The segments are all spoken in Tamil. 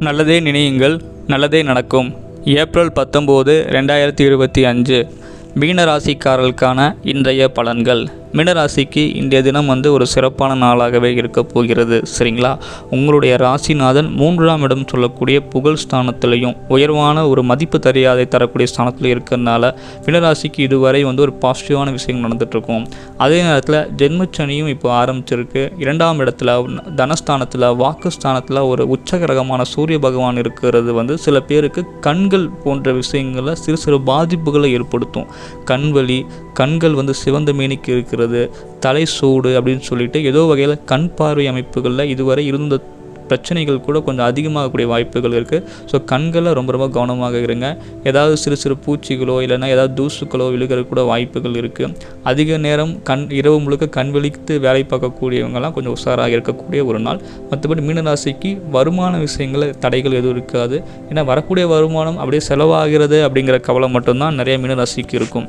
நல்லதே நினையுங்கள் நல்லதே நடக்கும். ஏப்ரல் பத்தொம்போது ரெண்டாயிரத்தி இருபத்தி அஞ்சு. மீனராசிக்காரர்களுக்கான இன்றைய பலன்கள். மினராசிக்கு இன்றைய தினம் வந்து ஒரு சிறப்பான நாளாகவே இருக்க போகிறது சரிங்களா? உங்களுடைய ராசிநாதன் மூன்றாம் இடம் சொல்லக்கூடிய புகழ் ஸ்தானத்திலையும் உயர்வான ஒரு மதிப்பு தெரியாதை தரக்கூடிய ஸ்தானத்தில் இருக்கிறதுனால மினராசிக்கு இதுவரை வந்து ஒரு பாசிட்டிவான விஷயம் நடந்துகிட்ருக்கும் அதே நேரத்தில் ஜென்மச்சனியும் இப்போ ஆரம்பிச்சிருக்கு. இரண்டாம் இடத்துல தனஸ்தானத்தில் வாக்குஸ்தானத்தில் ஒரு உச்சகரகமான சூரிய பகவான் இருக்கிறது வந்து சில பேருக்கு கண்கள் போன்ற விஷயங்களில் சிறு சிறு பாதிப்புகளை ஏற்படுத்தும். கண்வலி கண்கள் வந்து சிவந்த மேனிக்கு இருக்கிறது தலை சூடு அப்படின்னு சொல்லிட்டு ஏதோ வகையில் கண் பார்வை அமைப்புகளில் இதுவரை இருந்த பிரச்சனைகள் கூட கொஞ்சம் அதிகமாகக்கூடிய வாய்ப்புகள் இருக்குது ஸோ கண்களை ரொம்ப ரொம்ப கவனமாக இருங்க. ஏதாவது சிறு சிறு பூச்சிகளோ இல்லைன்னா ஏதாவது தூசுக்களோ விழுகிற கூட வாய்ப்புகள் இருக்குது அதிக நேரம் கண் இரவு முழுக்க கண் விழித்து வேலை பார்க்கக்கூடியவங்கலாம் கொஞ்சம் உஷாராக இருக்கக்கூடிய ஒரு நாள். மற்றபடி மீனராசிக்கு வருமான விஷயங்களில் தடைகள் எதுவும் இருக்காது. ஏன்னா வரக்கூடிய வருமானம் அப்படியே செலவாகிறது அப்படிங்கிற கவலை மட்டும்தான் நிறைய மீனராசிக்கு இருக்கும்.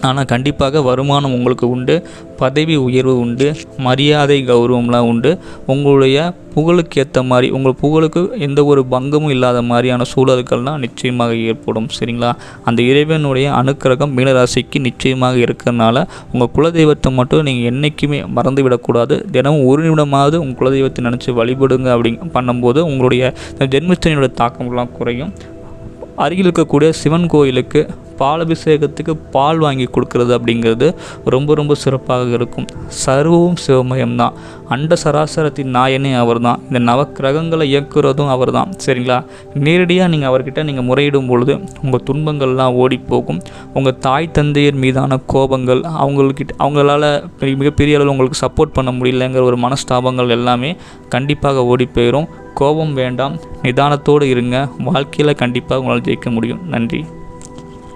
ஆனால் கண்டிப்பாக வருமானம் உங்களுக்கு உண்டு பதவி உயர்வு உண்டு மரியாதை கௌரவம்லாம் உண்டு. உங்களுடைய புகழுக்கு ஏற்ற மாதிரி உங்கள் புகழுக்கு எந்த ஒரு பங்கமும் இல்லாத மாதிரியான சூழல்கள்லாம் நிச்சயமாக ஏற்படும் சரிங்களா? அந்த இறைவனுடைய அனுக்கிரகம் மீனராசிக்கு நிச்சயமாக இருக்கிறதுனால உங்கள் குலதெய்வத்தை மட்டும் நீங்கள் என்றைக்குமே மறந்து விடக்கூடாது தினமும் ஒரு நிமிடமாவது உங்கள் குலதெய்வத்தை நினச்சி வழிபடுங்க அப்படி பண்ணும்போது உங்களுடைய ஜென்மஸ்தனியோட தாக்கம்லாம் குறையும். அருகில் இருக்கக்கூடிய சிவன் கோயிலுக்கு பாலபிஷேகத்துக்கு பால் வாங்கி கொடுக்கறது அப்படிங்கிறது ரொம்ப ரொம்ப சிறப்பாக இருக்கும். சர்வம் சிவமயம் தான் அண்ட சராசரத்தின் நாயனே அவர் தான் இந்த நவக்கிரகங்களை இயக்குறதும் அவர் தான் சரிங்களா? நேரடியாக நீங்கள் அவர்கிட்ட நீங்கள் முறையிடும் பொழுது உங்கள் துன்பங்கள்லாம் ஓடி போகும் உங்கள் தாய் தந்தையர் மீதான கோபங்கள் அவங்கக்கிட்ட அவங்களால மிகப்பெரிய அளவில் உங்களுக்கு சப்போர்ட் பண்ண முடியலங்கிற ஒரு மனஸ்தாபங்கள் எல்லாமே கண்டிப்பாக ஓடி போயிடும் கோபம் வேண்டாம். நிதானத்தோடு இருங்க. வாழ்க்கையில் கண்டிப்பாக உங்களால் ஜெயிக்க முடியும். நன்றி.